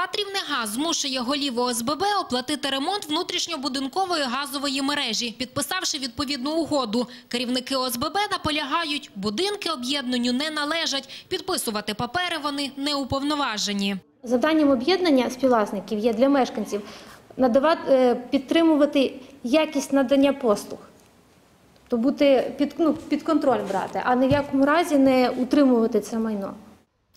Патрівнегаз змушує голів ОСББ оплатити ремонт внутрішньобудинкової газової мережі, підписавши відповідну угоду. Керівники ОСББ наполягають, будинки об'єднанню не належать, підписувати папери вони не уповноважені. Завданням об'єднання співвласників є для мешканців надавати, е, підтримувати якість надання послуг. Тобто бути під, ну, під контроль брати, а ні в якому разі не утримувати це майно.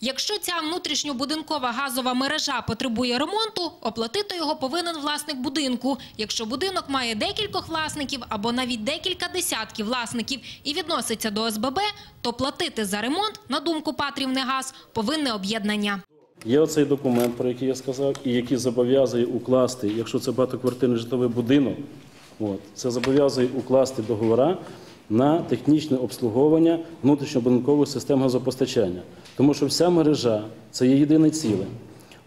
Якщо ця внутрішньобудинкова газова мережа потребує ремонту, оплатити його повинен власник будинку. Якщо будинок має декількох власників або навіть декілька десятків власників і відноситься до ОСББ, то платити за ремонт, на думку Патрівнегаз, повинне об'єднання. Є оцей документ, про який я сказав, і який зобов'язує укласти, якщо це багатоквартирний житловий будинок, от, це зобов'язує укласти договора на технічне обслуговування внутрішньобудинкової системи газопостачання. Тому що вся мережа це є єдине ціле.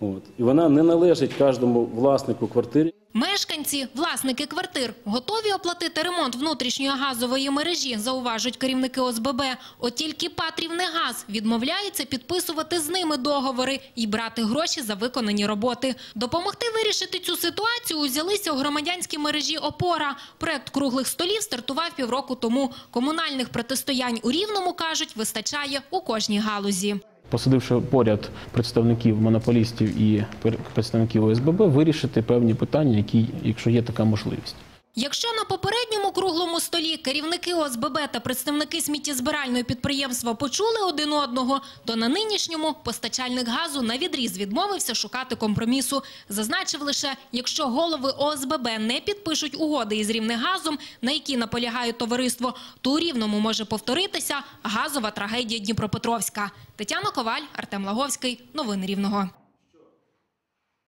От, і вона не належить кожному власнику квартири. Мешканці, власники квартир, готові оплатити ремонт внутрішньої газової мережі, зауважують керівники ОСББ. От тільки Патрівнегаз відмовляється підписувати з ними договори і брати гроші за виконані роботи. Допомогти вирішити цю ситуацію узялися у громадянській мережі «Опора». Проект круглих столів стартував півроку тому. Комунальних протистоянь у Рівному, кажуть, вистачає у кожній галузі. Посадивши поряд представників монополістів і представників ОСББ, вирішити певні питання, які, якщо є така можливість. Якщо на попередньому круглому столі керівники ОСББ та представники сміттєзбирального підприємства почули один одного, то на нинішньому постачальник газу на відріз відмовився шукати компромісу. Зазначив лише, якщо голови ОСББ не підпишуть угоди із Рівнегазом, на які наполягає товариство, то у Рівному може повторитися газова трагедія Дніпропетровська. Тетяна Коваль, Артем Лаговський. Новини Рівного.